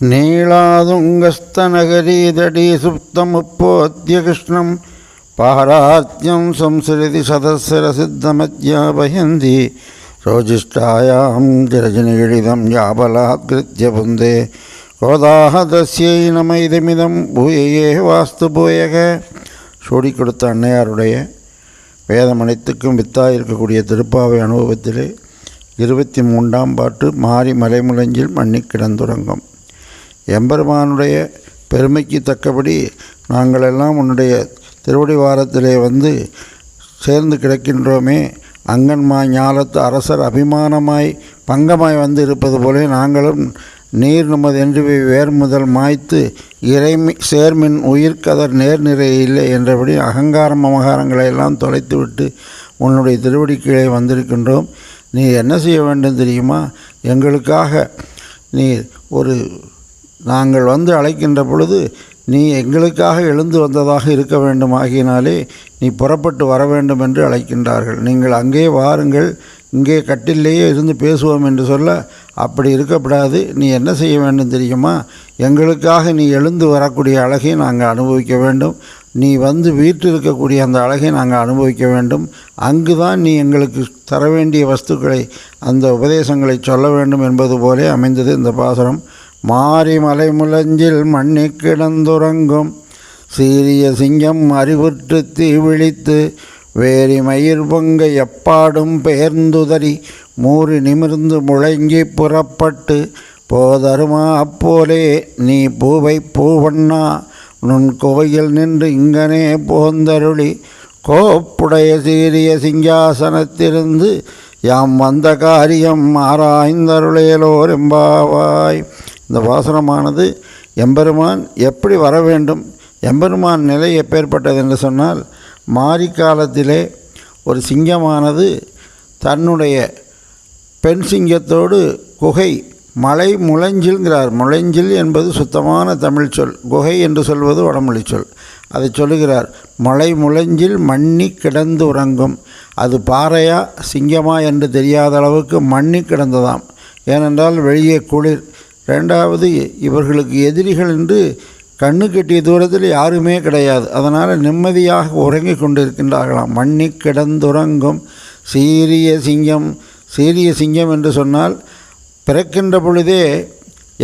நீளாதுங்கஸ்தநகരീതടീ സുപ്തമുപ്പോദ്യകൃഷ്ണം പാരാത്യം സംസൃതി സദസ്സരസിദ്ധമധ്യാപയന്തി രോജിഷ്ടായാം ജരജനീഴിതം യാപലാത്കൃത്യ புந்தே கோதாக தஸ்யை நம இதமிதம் பூயையே வாஸ்து பூயக. சூடி கொடுத்த அன்னையாருடைய வேதம் அனைத்துக்கும் வித்தாக இருக்கக்கூடிய திருப்பாவை அனுபவத்திலே இருபத்தி மூன்றாம் பாட்டு மாறி மலைமுழஞ்சில் மண்ணி கிடந்துறங்கும் எம்பெருமானுடைய பெருமைக்கு தக்கபடி நாங்கள் எல்லாம் உன்னுடைய திருவடி வாரத்திலே வந்து சேர்ந்து கிடக்கின்றோமே அங்கன்மா ஞாலத்து அரசர் அபிமானமாய் பங்கமாய் வந்து இருப்பது போலே நாங்களும் நீர் நமது என்று வேர் முதல் மாய்த்து இறைமி சேர்மின் உயிர்க்கதர் நேர்நிறை இல்லை என்றபடி அகங்காரம் அமகாரங்களை எல்லாம் தொலைத்துவிட்டு உன்னுடைய திருவடி கீழே வந்திருக்கின்றோம். நீ என்ன செய்ய வேண்டும் தெரியுமா? எங்களுக்காக நீ ஒரு நாங்கள் வந்து அழைக்கின்ற பொழுது நீ எங்களுக்காக எழுந்து வந்ததாக இருக்க வேண்டும் ஆகினாலே நீ புறப்பட்டு வர வேண்டும் என்று அழைக்கின்றார்கள். நீங்கள் அங்கே வாருங்கள் இங்கே கட்டிலேயே இருந்து பேசுவோம் என்று சொல்ல அப்படி இருக்கக்கூடாது நீ என்ன செய்ய வேண்டும் தெரியுமா? எங்களுக்காக நீ எழுந்து வரக்கூடிய அழகை நாங்கள் அனுபவிக்க வேண்டும். நீ வந்து வீட்டில் இருக்கக்கூடிய அந்த அழகை நாங்கள் அனுபவிக்க வேண்டும். அங்கு தான் நீ எங்களுக்கு தர வேண்டிய வஸ்துக்களை அந்த உபதேசங்களை சொல்ல வேண்டும் என்பது போலே அமைந்தது இந்த பாசுரம். மாறி மலை முழஞ்சில் மண்ணி கிடந்துறங்கும். சீரிய சிங்கம் அறிவுற்று தீ விழித்து வேரி மயிர் பொங்க எப்பாடும் பெயர்ந்துதறி மூறி நிமிர்ந்து முழங்கி புறப்பட்டு போதருமா அப்போலே நீ பூவை பூவண்ணா நுண் கோயில் நின்று இங்கனே போந்தருளி கோப்புடைய சீரிய சிங்காசனத்திலிருந்து யாம் வந்த காரியம் ஆராய்ந்தருளையலோர் எம்பாவாய். இந்த வாசனமானது எம்பெருமான் எப்படி வர வேண்டும் எம்பெருமான் நிலை எப்பேற்பட்டது என்று சொன்னால் மாரி காலத்திலே ஒரு சிங்கமானது தன்னுடைய பெண் சிங்கத்தோடு குகை மலை முளைஞ்சில்ங்கிறார் முளைஞ்சில் என்பது சுத்தமான தமிழ் சொல். குகை என்று சொல்வது வடமொழி சொல். அதை சொல்லுகிறார். மலை முளைஞ்சில் மண்ணி கிடந்து உறங்கும் அது பாறையா சிங்கமா என்று தெரியாத அளவுக்கு மண்ணி கிடந்ததாம். ஏனென்றால் வெளியே குளிர். ரெண்டாவது இவர்களுக்கு எதிரிகள் என்று கண்ணு கட்டிய தூரத்தில் யாருமே கிடையாது. அதனால் நிம்மதியாக உறங்கி கொண்டிருக்கின்றார்களாம். மண்ணி கிடந்துறங்கும். சீரிய சிங்கம் சீரிய சிங்கம் என்று சொன்னால் பிறக்கின்ற பொழுதே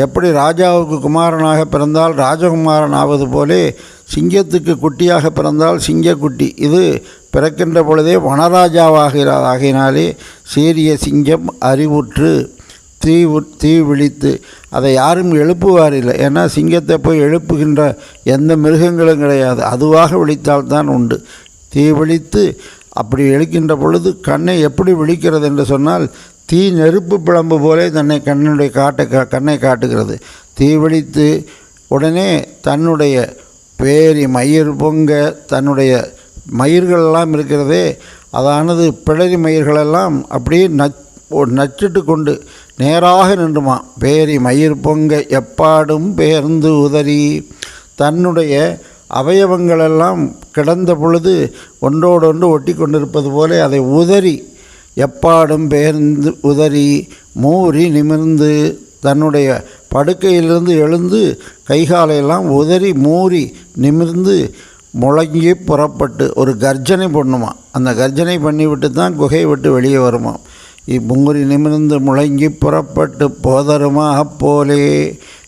எப்படி ராஜாவுக்கு குமாரனாக பிறந்தால் ராஜகுமாரன் ஆவது போலே சிங்கத்துக்கு குட்டியாக பிறந்தால் சிங்கக்குட்டி. இது பிறக்கின்ற பொழுதே வனராஜாவாகிறார். ஆகையினாலே சீரிய சிங்கம் அறிவுற்று தீ தீ விழித்து அதை யாரும் எழுப்புவார் இல்லை ஏன்னா சிங்கத்தை போய் எழுப்புகின்ற எந்த மிருகங்களும் கிடையாது. அதுவாக விழித்தால்தான் உண்டு. தீ விழித்து அப்படி எழுக்கின்ற பொழுது கண்ணை எப்படி விழிக்கிறது என்று சொன்னால் தீ நெருப்பு பிளம்பு போலே தன்னை கண்ணுடைய காட்டை கா கண்ணை காட்டுகிறது. தீ விழித்து உடனே தன்னுடைய பேரி மயிர் பொங்க தன்னுடைய மயிர்களெல்லாம் இருக்கிறதே அதானது பிளரி மயிர்களெல்லாம் அப்படியே நச் நச்சிட்டு கொண்டு நேராக நின்றுமா? பேரி மயிர் பொங்க எப்பாடும் பெயர்ந்து உதறி. தன்னுடைய அவயவங்களெல்லாம் கிடந்த பொழுது ஒன்றோடொன்று ஒட்டி கொண்டிருப்பது போல அதை உதறி எப்பாடும் பெயர்ந்து உதறி மூறி நிமிர்ந்து தன்னுடைய படுக்கையிலிருந்து எழுந்து கைகாலையெல்லாம் உதறி மூறி நிமிர்ந்து முழங்கி புறப்பட்டு ஒரு கர்ஜனை பண்ணுமா? அந்த கர்ஜனை பண்ணிவிட்டு தான் குகையை விட்டு வெளியே வருமா? இப்புங்குறி நிமிர்ந்து முழங்கி புறப்பட்டு போதருமா அப்போலே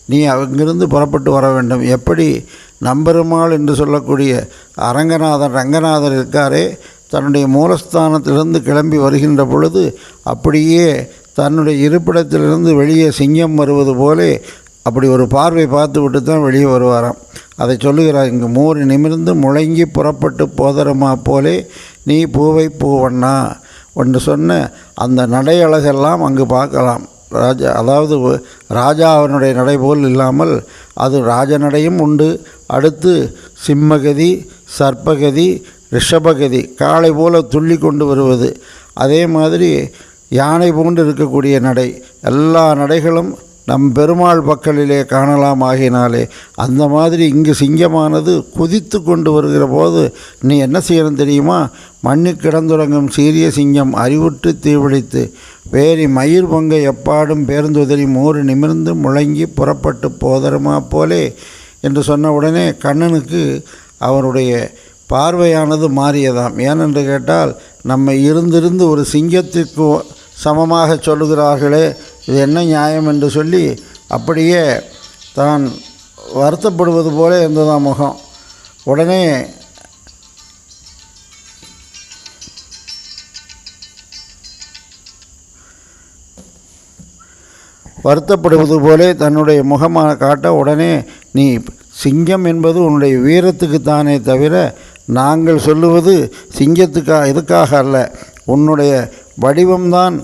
நீ அங்கிருந்து புறப்பட்டு வர வேண்டும் எப்படி? நம்பெருமாள் என்று சொல்லக்கூடிய அரங்கநாதன் ரங்கநாதர் இருக்காரே தன்னுடைய மூலஸ்தானத்திலிருந்து கிளம்பி வருகின்ற பொழுது அப்படியே தன்னுடைய இருப்பிடத்திலிருந்து வெளியே சிங்கம் வருவது போலே அப்படி ஒரு பார்வை பார்த்து விட்டு தான் வெளியே வருவாராம். அதை சொல்லுகிறார் இங்கு மூறு நிமிர்ந்து முழங்கி புறப்பட்டு போதருமா போலே நீ பூவை பூவண்ணா ஒன்று சொன்ன அந்த நடை அழகெல்லாம் அங்கு பார்க்கலாம். ராஜா அதாவது ராஜா அவனுடைய நடை போல் இல்லாமல் அது ராஜநடையும் உண்டு. அடுத்து சிம்மகதி சர்ப்பகதி ரிஷபகதி காளை போல துள்ளி கொண்டு வருவது. அதே மாதிரி யானை போன்று இருக்கக்கூடிய நடை. எல்லா நடைகளும் நம் பெருமாள் பக்கலிலே காணலாம் ஆகினாலே அந்த மாதிரி இங்கு சிங்கமானது குதித்து கொண்டு வருகிற போது நீ என்ன செய்யணும் தெரியுமா? மண்ணு கிடந்துறங்கும் சீரிய சிங்கம் அறிவுற்று தீவிழித்து வேரி மயிர் பொங்க எப்பாடும் பேருந்துதறி மூறு நிமிர்ந்து முழங்கி புறப்பட்டு போதருமா போலே? என்று சொன்ன உடனே கண்ணனுக்கு அவருடைய பார்வையானது மாறியதாம். ஏனென்று கேட்டால் நம்ம இருந்திருந்து ஒரு சிங்கத்திற்கு சமமாக சொல்லுகிறார்களே இது என்ன நியாயம் என்று சொல்லி அப்படியே தான் வருத்தப்படுவது போல இருந்ததாம் முகம். உடனே வருத்தப்படுவது போலே தன்னுடைய முகமாக காட்ட உடனே நீ சிங்கம் என்பது உன்னுடைய வீரத்துக்குத்தானே தவிர நாங்கள் சொல்லுவது சிங்கத்துக்காக இதுக்காக அல்ல. உன்னுடைய வடிவம்தான்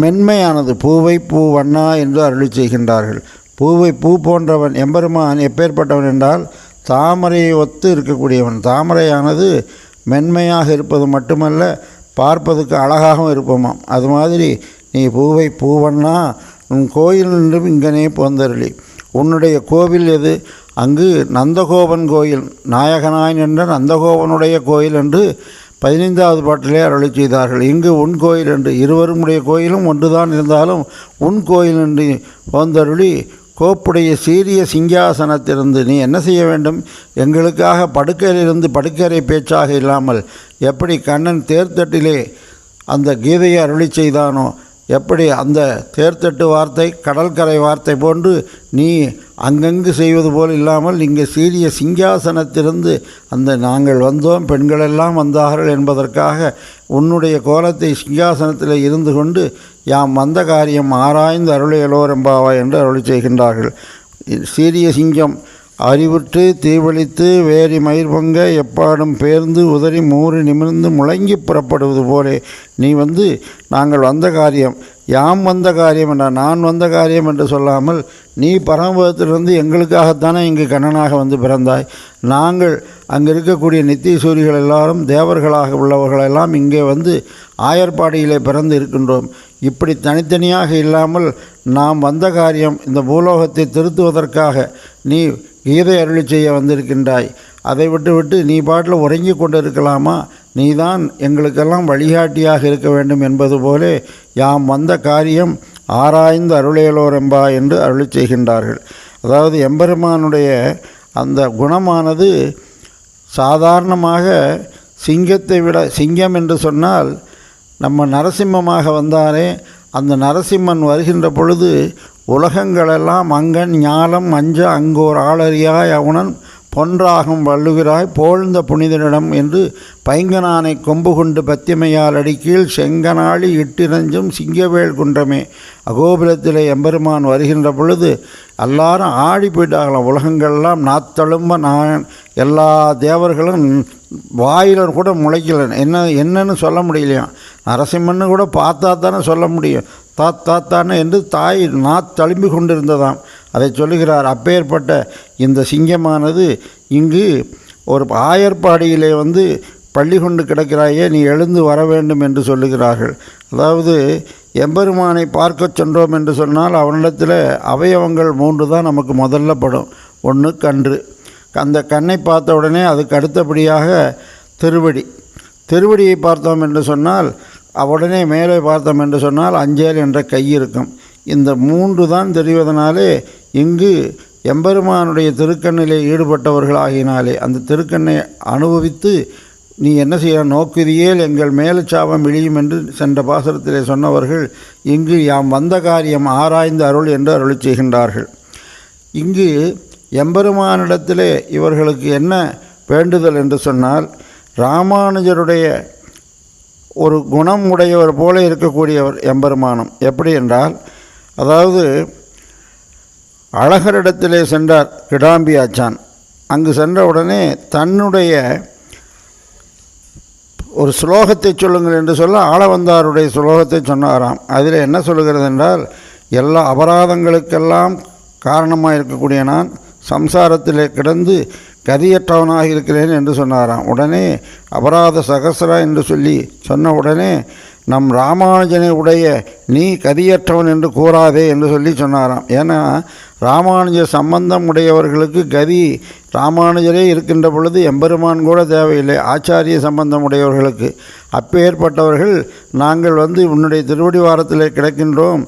மென்மையானது. பூவை பூ வண்ணா என்று அருளி செய்கின்றார்கள். பூவை பூ போன்றவன் எம்பெருமான் எப்பேற்பட்டவன் என்றால் தாமரையை ஒத்து இருக்கக்கூடியவன். தாமரையானது மென்மையாக இருப்பது மட்டுமல்ல பார்ப்பதுக்கு அழகாகவும் இருப்போமாம். அது மாதிரி நீ பூவை பூவண்ணா உன் கோயில் நின்றும் இங்கனே போந்தருளி. உன்னுடைய கோவில் எது? அங்கு நந்தகோபன் கோயில். நாயகனாய் நின்ற நந்தகோபனுடைய கோயில் என்று பதினைந்தாவது பாட்டிலே அருளி செய்தார்கள். இங்கு உன் கோயில் என்று இருவருமுடைய கோயிலும் ஒன்றுதான் இருந்தாலும் உன் கோயில் என்று போந்தருளி கோப்புடைய சீரிய சிங்காசனத்திலிருந்து நீ என்ன செய்ய வேண்டும்? எங்களுக்காக படுக்கையிலிருந்து படுக்கறை பேச்சாக இல்லாமல் எப்படி கண்ணன் தேர்தட்டிலே அந்த கீதையை அருளி செய்தானோ எப்படி அந்த தேர்தட்டு வார்த்தை கடற்கரை வார்த்தை போன்று நீ அங்கங்கு செய்வது போல் இல்லாமல் இங்கே சீரிய சிங்காசனத்திலிருந்து அந்த நாங்கள் வந்தோம் பெண்களெல்லாம் வந்தார்கள் என்பதற்காக உன்னுடைய கோலத்தை சிங்காசனத்தில் இருந்து கொண்டு யாம் வந்த காரியம் ஆராய்ந்து அருளையலோரெம்பாவா என்று அருளி செய்கின்றார்கள். சீரிய சிங்கம் அறிவுற்று தீவளித்து வேரி மயிர் பொங்க எப்பாடும் பேர்ந்து உதறி மூறி நிமிர்ந்து முழங்கி புறப்படுவது போலே நீ வந்து நாங்கள் வந்த காரியம் யாம் வந்த காரியம் என்ற நான் வந்த காரியம் என்று சொல்லாமல் நீ பரமபதத்திலிருந்து எங்களுக்காகத்தானே இங்கு கண்ணனாக வந்து பிறந்தாய். நாங்கள் அங்கே இருக்கக்கூடிய நித்தியசூரிகள் எல்லாரும் தேவர்களாக உள்ளவர்களெல்லாம் இங்கே வந்து ஆயர்பாடியிலே பிறந்து இருக்கின்றோம். இப்படி தனித்தனியாக இல்லாமல் நாம் வந்த காரியம் இந்த பூலோகத்தை திருத்துவதற்காக நீ கீதை அருளி செய்ய வந்திருக்கின்றாய். அதை விட்டுவிட்டு நீ பாட்டில் உறங்கி கொண்டு இருக்கலாமா நீதான் எங்களுக்கெல்லாம் வழிகாட்டியாக இருக்க வேண்டும் என்பது போலே யாம் வந்த காரியம் ஆராய்ந்து அருளேலோரெம்பா என்று அருளி செய்கின்றார்கள். அதாவது எம்பெருமானுடைய அந்த குணமானது சாதாரணமாக சிங்கத்தை விட சிங்கம் என்று சொன்னால் நம்ம நரசிம்மமாக வந்தாரே அந்த நரசிம்மன் வருகின்ற பொழுது உலகங்களெல்லாம் அங்கன் ஞாலம் அஞ்ச அங்கோர் ஆளறியாய் அவனன் பொன்றாகும் வள்ளுகிறாய் போழ்ந்த புனிதனிடம் என்று பைங்கனானை கொம்பு கொண்டு பத்திமையால் அடிக்கீழ் செங்கனாளி இட்டிரஞ்சும் சிங்கவேல் குன்றமே. அகோபுரத்திலே எம்பெருமான் வருகின்ற பொழுது எல்லாரும் ஆடி போயிட்டாங்களாம் உலகங்கள்லாம் நாத்தழும்ப நான் எல்லா தேவர்களும் வாயில் கூட முளைக்கல. என்ன என்னன்னு சொல்ல முடியலையாம் நரசிம்மன்னு கூட பார்த்தா தானே சொல்ல முடியும். தா தாத்தான்னு என்று தாய் நாத்தழும்பி கொண்டிருந்ததாம். அதை சொல்லுகிறார் அப்பேற்பட்ட இந்த சிங்கமானது இங்கு ஒரு ஆயர்பாடியிலே வந்து பள்ளி கொண்டு கிடக்கிறாயே நீ எழுந்து வர வேண்டும் என்று சொல்லுகிறார்கள். அதாவது எம்பெருமானை பார்க்கச் சென்றோம் என்று சொன்னால் அவனிடத்தில் அவயவங்கள் மூன்று தான் நமக்கு முதல்ல படும். ஒன்று கன்று. அந்த கண்ணை பார்த்த உடனே அதுக்கு அடுத்தபடியாக திருவடி. திருவடியை பார்த்தோம் என்று சொன்னால் உடனே மேலே பார்த்தோம் என்று சொன்னால் அஞ்சேல் என்ற கை இருக்கும். இந்த மூன்று தான் தெரிவதனாலே இங்கு எம்பெருமானுடைய திருக்கண்ணிலே ஈடுபட்டவர்களாகினாலே அந்த திருக்கண்ணை அனுபவித்து நீ என்ன செய்ய நோக்குதியேல் எங்கள் மேலச்சாபம் இழியும் என்று சென்ற பாசனத்திலே சொன்னவர்கள் இங்கு யாம் வந்த காரியம் ஆராய்ந்து அருள் என்று அருளி செய்கின்றார்கள். இங்கு எம்பெருமானிடத்திலே இவர்களுக்கு என்ன வேண்டுதல் என்று சொன்னால் ராமானுஜருடைய ஒரு குணம் உடையவர் போல இருக்கக்கூடியவர் எம்பெருமானம். எப்படி என்றால் அதாவது அழகரிடத்திலே சென்றார் கிடாம்பி ஆச்சான். அங்கு சென்ற உடனே தன்னுடைய ஒரு ஸ்லோகத்தை சொல்லுங்கள் என்று சொல்ல ஆளவந்தாருடைய ஸ்லோகத்தை சொன்னாராம். அதில் என்ன சொல்லுகிறது என்றால் எல்லா அபராதங்களுக்கெல்லாம் காரணமாக இருக்கக்கூடிய நான் சம்சாரத்திலே கிடந்து கதியற்றவனாக இருக்கிறேன் என்று சொன்னாராம். உடனே அபராத சகசரா என்று சொல்லி சொன்ன உடனே நம் ராமானுஜனை உடைய நீ கதியற்றவன் என்று கூறாதே என்று சொல்லி சொன்னாராம். ஏன்னா ராமானுஜ சம்பந்தம் உடையவர்களுக்கு கதி ராமானுஜரே இருக்கின்ற பொழுது எம்பெருமான் கூட தேவையில்லை. ஆச்சாரிய சம்பந்தம் உடையவர்களுக்கு. அப்பேற்பட்டவர்கள் நாங்கள் வந்து உன்னுடைய திருவடி வாரத்தில் கிடக்கின்றோம்.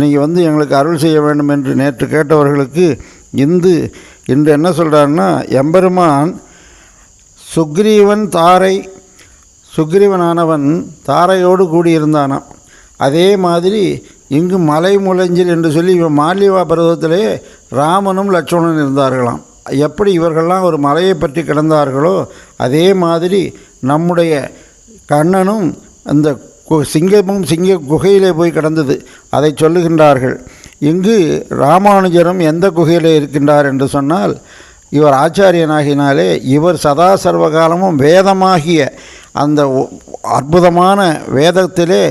நீங்கள் வந்து எங்களுக்கு அருள் செய்ய வேண்டும் என்று நேற்று கேட்டவர்களுக்கு இந்து இன்று என்ன சொல்கிறாருன்னா எம்பெருமான் சுக்ரீவன் தாரை சுக்ரீவனானவன் தாரையோடு கூடியிருந்தானாம். அதே மாதிரி இங்கு மலை முளைஞ்சில் என்று சொல்லி இவன் மாலிவா பருவத்திலே ராமனும் லட்சுமணன் இருந்தார்களாம். எப்படி இவர்கள்லாம் ஒரு மலையை பற்றி கிடந்தார்களோ அதே மாதிரி நம்முடைய கண்ணனும் அந்த கு- சிங்கமும் சிங்க குகையிலே போய் கிடந்தது. அதை சொல்லுகின்றார்கள். இங்கு ராமானுஜரும் எந்த குகையில் இருக்கின்றார் என்று சொன்னால் இவர் ஆச்சாரியனாகினாலே இவர் சதா சர்வகாலமும் வேதமாகிய அந்த அற்புதமான வேதத்திலே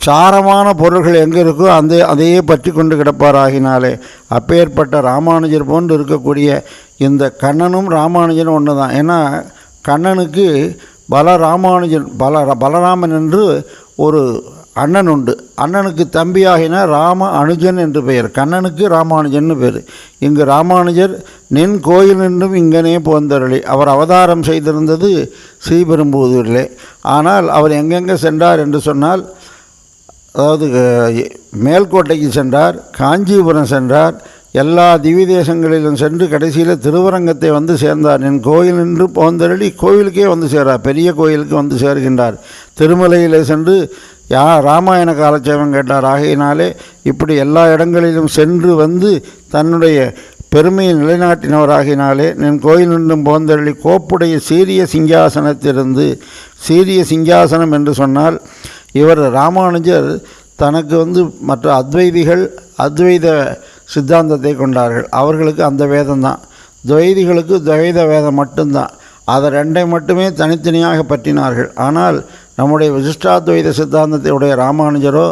சாரமான பொருள்கள் எங்கே இருக்கோ அந்த அதையே பற்றி கொண்டு கிடப்பாராகினாலே அப்பேற்பட்ட ராமானுஜர் போன்று இருக்கக்கூடிய இந்த கண்ணனும் ராமானுஜனும் ஒன்று தான். ஏன்னா கண்ணனுக்கு பலராமானுஜன் பல பலராமன் என்று ஒரு அண்ணன் உண்டு அண்ணனுக்கு தம்பியாகின ராம அனுஜன் என்று பெயர். கண்ணனுக்கு ராமானுஜன் பேர் இங்கு ராமானுஜர் நின் கோயில் நின்றும் இங்கனே போந்தருளி அவர் அவதாரம் செய்திருந்தது ஸ்ரீபெரும்புதூரிலே. ஆனால் அவர் எங்கெங்கே சென்றார் என்று சொன்னால் அதாவது மேல்கோட்டைக்கு சென்றார் காஞ்சிபுரம் சென்றார் எல்லா திவ்ய தேசங்களிலும் சென்று கடைசியில் திருவரங்கத்தை வந்து சேர்ந்தார். என் கோயில் நின்று போந்தரடி கோயிலுக்கே வந்து சேரார் பெரிய கோயிலுக்கு வந்து சேர்கின்றார். திருமலையில் சென்று யா ராமாயண காலட்சேபம் கேட்டார். ஆகையினாலே இப்படி எல்லா இடங்களிலும் சென்று வந்து தன்னுடைய பெருமையை நிலைநாட்டினவராகினாலே நின் கோயில் நின்றும் போந்தரளி கோப்புடைய சீரிய சிங்காசனத்திலிருந்து சீரிய சிங்காசனம் என்று சொன்னால் இவர் ராமானுஜர் தனக்கு வந்து மற்ற அத்வைதிகள் அத்வைத சித்தாந்தத்தை கொண்டார்கள். அவர்களுக்கு அந்த வேதம் தான். துவைதிகளுக்கு துவைத வேதம் மட்டும்தான். அதை ரெண்டை மட்டுமே தனித்தனியாக பற்றினார்கள். ஆனால் நம்முடைய விசிஷ்டாத்வைத சித்தாந்தத்தினுடைய ராமானுஜரோ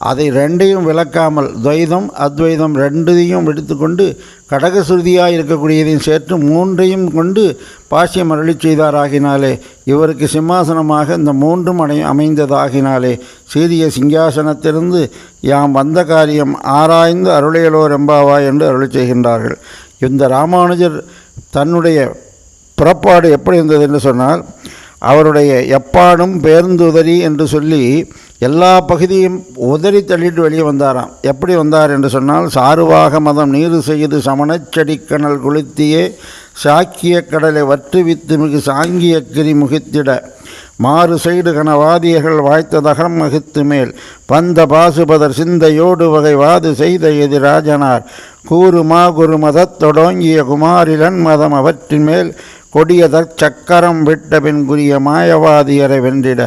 அதை ரெண்டையும் விளக்காமல் துவைதம் அத்வைதம் ரெண்டையும் எடுத்துக்கொண்டு கடகசுருதியாக இருக்கக்கூடியதையும் சேர்த்து மூன்றையும் கொண்டு பாஷ்யம் அருளி செய்தாராகினாலே இவருக்கு சிம்மாசனமாக இந்த மூன்றும் அடை அமைந்ததாகினாலே சீரிய சிங்காசனத்திலிருந்து யாம் வந்த காரியம் ஆராய்ந்து அருளையலோ ரெம்பாவா என்று அருளி செய்கின்றார்கள். இந்த ராமானுஜர் தன்னுடைய புறப்பாடு எப்படி இருந்தது என்று சொன்னால் அவருடைய எப்பாடும் பேருந்துதறி என்று சொல்லி எல்லா பகுதியும் உதறி தள்ளிட்டு வெளியே வந்தாராம். எப்படி வந்தார் என்று சொன்னால் சாருவாக மதம் நீரு செய்து சமணச்செடிக்கணல் குளித்தியே சாக்கிய கடலை வற்றுவித்து மிகு சாங்கிய கிரி முகித்திட மாறு செய்டு கனவாதியர்கள் வாய்த்த தகரம் மகித்து மேல் பந்த பாசுபதர் சிந்தையோடு வகை வாது செய்த எதிராஜனார் கூறு மதத் தொடங்கிய குமாரிலன் மதம் அவற்றின் மேல் கொடியதற் சக்கரம் விட்ட பின் குறிய மாயவாதியரை வென்றிட.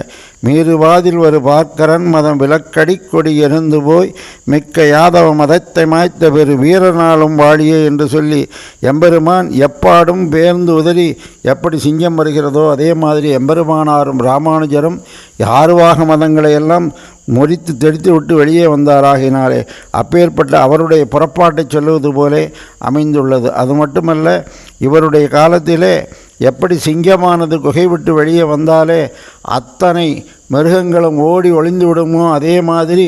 மீறுவாதில் ஒரு பார்க்கரன் மதம் விலக்கடி கொடி எரிந்து போய் மிக்க யாதவ மதத்தை மாய்த்த பெரு வீரனாலும் வாழியே என்று சொல்லி எம்பெருமான் எப்பாடும் பேர்ந்து உதறி எப்படி சிங்கம் வருகிறதோ அதே மாதிரி எம்பெருமானாரும் ராமானுஜரும் யாருவாக மதங்களை எல்லாம் முறித்து தெளித்து விட்டு வெளியே வந்தாராகினாலே அப்பேற்பட்ட அவருடைய புறப்பாட்டை சொல்லுவது போலே அமைந்துள்ளது. அது மட்டுமல்ல இவருடைய காலத்திலே எப்படி சிங்கமானது குகை விட்டு வெளியே வந்தாலே அத்தனை மிருகங்களும் ஓடி ஒளிந்து விடுமோ அதே மாதிரி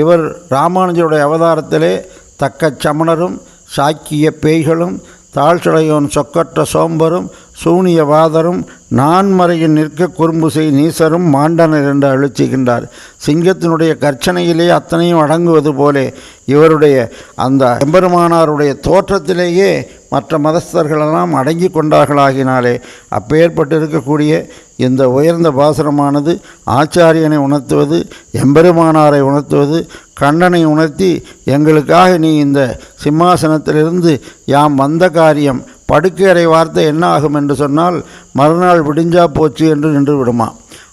இவர் ராமானுஜருடைய அவதாரத்திலே தக்க சமணரும் சாக்கிய பேய்களும் தாழ்சடையோன் சொக்கற்ற சோம்பரும் சூனியவாதரும் நான்மறையில் நிற்க குறும்புசை நீசரும் மாண்டனர் என்று அழுச்சுகின்றார் சிங்கத்தினுடைய கர்ச்சனையிலே அத்தனையும் அடங்குவது போலே இவருடைய அந்த எம்பெருமானாருடைய தோற்றத்திலேயே மற்ற மதஸ்தர்களெல்லாம் அடங்கி கொண்டார்களாகினாலே அப்பேற்பட்டிருக்கக்கூடிய இந்த உயர்ந்த பாசனமானது ஆச்சாரியனை உணர்த்துவது எம்பெருமானாரை உணர்த்துவது கண்ணனை உணர்த்தி எங்களுக்காக நீ இந்த சிம்மாசனத்திலிருந்து யாம் வந்த காரியம் படுக்கையறை வார்த்தை என்ன ஆகும் என்று சொன்னால் மறுநாள் விடிஞ்சா போச்சு என்று நின்று விடுமா?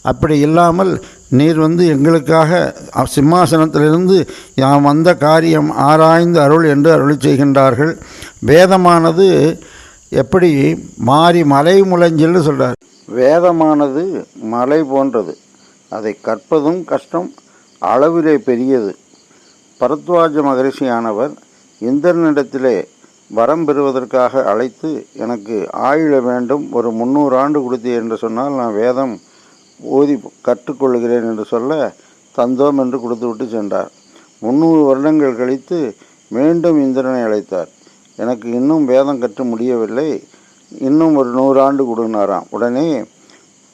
அப்படி இல்லாமல் நீர் வந்து எங்களுக்காக சிம்மாசனத்திலிருந்து யாம் வந்த காரியம் ஆராய்ந்து அருள் என்று அருளி செய்கின்றார்கள். வேதமானது எப்படி மாறி மலை முளைஞ்சல்னு சொல்கிறார் வேதமானது மலை போன்றது. அதை கற்பதும் கஷ்டம் அளவிலே பெரியது. பரத்வாஜ மகரிஷியானவர் இந்திரனிடத்திலே வரம் பெறுவதற்காக அழைத்து எனக்கு ஆயுள வேண்டும் ஒரு முந்நூறு ஆண்டு கொடுத்தீர் என்று சொன்னால் நான் வேதம் ஓதி கற்றுக்கொள்கிறேன் என்று சொல்ல தந்தோம் என்று கொடுத்துவிட்டு சென்றார். முந்நூறு வருடங்கள் கழித்து மீண்டும் இந்திரனை அழைத்தார். எனக்கு இன்னும் வேதம் கற்று முடியவில்லை. இன்னும் ஒரு நூறாண்டு கொடுனாராம். உடனே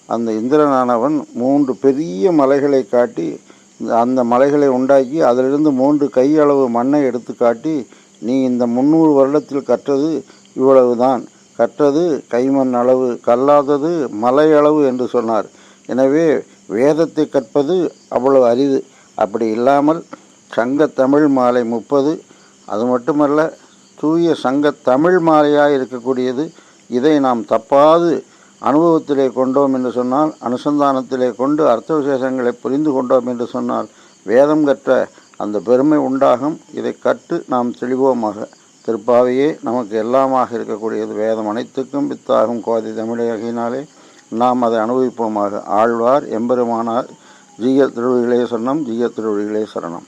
அந்த இந்திரனானவன் மூன்று பெரிய மலைகளை காட்டி அந்த மலைகளை உண்டாக்கி அதிலிருந்து மூன்று கையளவு மண்ணை எடுத்து காட்டி நீ இந்த முந்நூறு வருடத்தில் கற்றது இவ்வளவுதான். கற்றது கைமண் அளவு கல்லாதது மலை அளவு என்று சொன்னார். எனவே வேதத்தை கற்பது அவ்வளவு அரிது. அப்படி இல்லாமல் சங்க தமிழ் மாலை முப்பது அது மட்டுமல்ல தூய சங்க தமிழ் மாலையாக இருக்கக்கூடியது. இதை நாம் தப்பாது அனுபவத்திலே கொண்டோம் என்று சொன்னால் அனுசந்தானத்திலே கொண்டு அர்த்த விசேஷங்களை புரிந்து கொண்டோம் என்று சொன்னால் வேதம் கற்ற அந்த பெருமை உண்டாகும். இதை கற்று நாம் தெளிவோமாக திருப்பாவையே நமக்கு எல்லாமாக இருக்கக்கூடியது. வேதம் அனைத்துக்கும் வித்தாகும் கோதை தமிழகினாலே நாம் அதை அனுபவிப்போமாக. ஆழ்வார் எம்பெருமானார் ஜீய திருவிழிகளே சரணம் ஜீய திருவிழிகளே சரணம்.